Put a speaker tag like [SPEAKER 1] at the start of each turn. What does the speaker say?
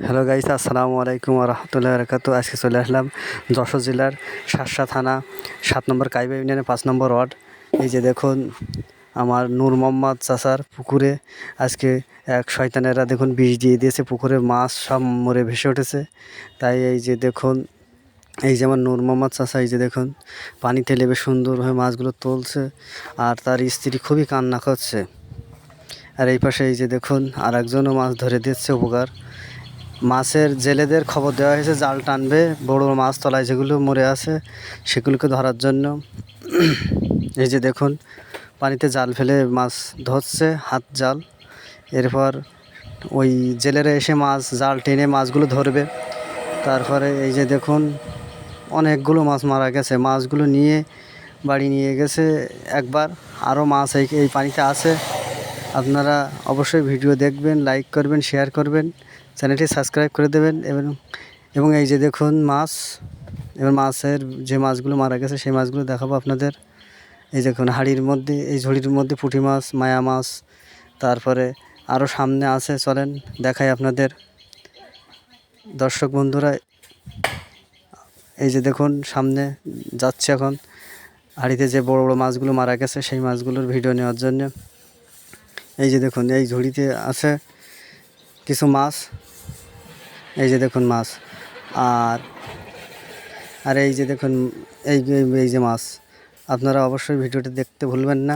[SPEAKER 1] Hello guys আসসালামু আলাইকুম রহমতুল্লাহ বরকাত আজকে চলে আসলাম যশোর জেলার শাসা থানা সাত নম্বর কাইবা ইউনিয়নের পাঁচ নম্বর ওয়ার্ড। এই যে দেখুন, আমার নূর মোহাম্মদ চাষার পুকুরে আজকে এক শয়তানেরা দেখুন বিষ দিয়ে দিয়েছে পুকুরে, মাছ সব মরে ভেসে উঠেছে। তাই এই যে দেখুন, এই যে আমার নূর মোহাম্মদ চাষা এই যে দেখুন, পানিতে লেবে সুন্দরভাবে মাছগুলো তুলছে আর তার স্ত্রী খুবই কান্না করছে। আর এই পাশে এই যে দেখুন আর একজনও মাছ ধরে দিচ্ছে উপকার। মাছের জেলেদের খবর দেওয়া হয়েছে, জাল টানবে, বড় মাছ তলায় যেগুলো মরে আছে সেগুলোকে ধরার জন্য। এই যে দেখুন, পানিতে জাল ফেলে মাছ ধরছে, হাত জাল। এরপর ওই জেলেরা এসে মাছ, জাল টেনে মাছগুলো ধরবে। তারপরে এই যে দেখুন, অনেকগুলো মাছ মারা গেছে। মাছগুলো নিয়ে বাড়ি নিয়ে গেছে। একবার আরও মাছ এই পানিতে আছে। আপনারা অবশ্যই ভিডিও দেখবেন লাইক করবেন শেয়ার করবেন চ্যানেলটি সাবস্ক্রাইব করে দেবেন এবং এবং এই যে দেখুন মাছ, এবার মাছের যে মাছগুলো মারা গেছে সেই মাছগুলো দেখাবো আপনাদের। এই দেখুন হাড়ির মধ্যে, এই ঝুড়ির মধ্যে পুঁটি মাছ, মায়া মাছ, তারপরে আরও সামনে আছে, চলেন দেখাই আপনাদের। দর্শক বন্ধুরা, এই যে দেখুন সামনে যাচ্ছে এখন, হাড়িতে যে বড় বড় মাছগুলো মারা গেছে সেই মাছগুলোর ভিডিও নেওয়ার জন্য। এই যে দেখুন, এই ঝুড়িতে আছে কিছু মাছ। এই যে দেখুন মাছ। আর আর এই যে দেখুন, এই এই- যে মাছ। আপনারা অবশ্যই ভিডিওটি দেখতে ভুলবেন না।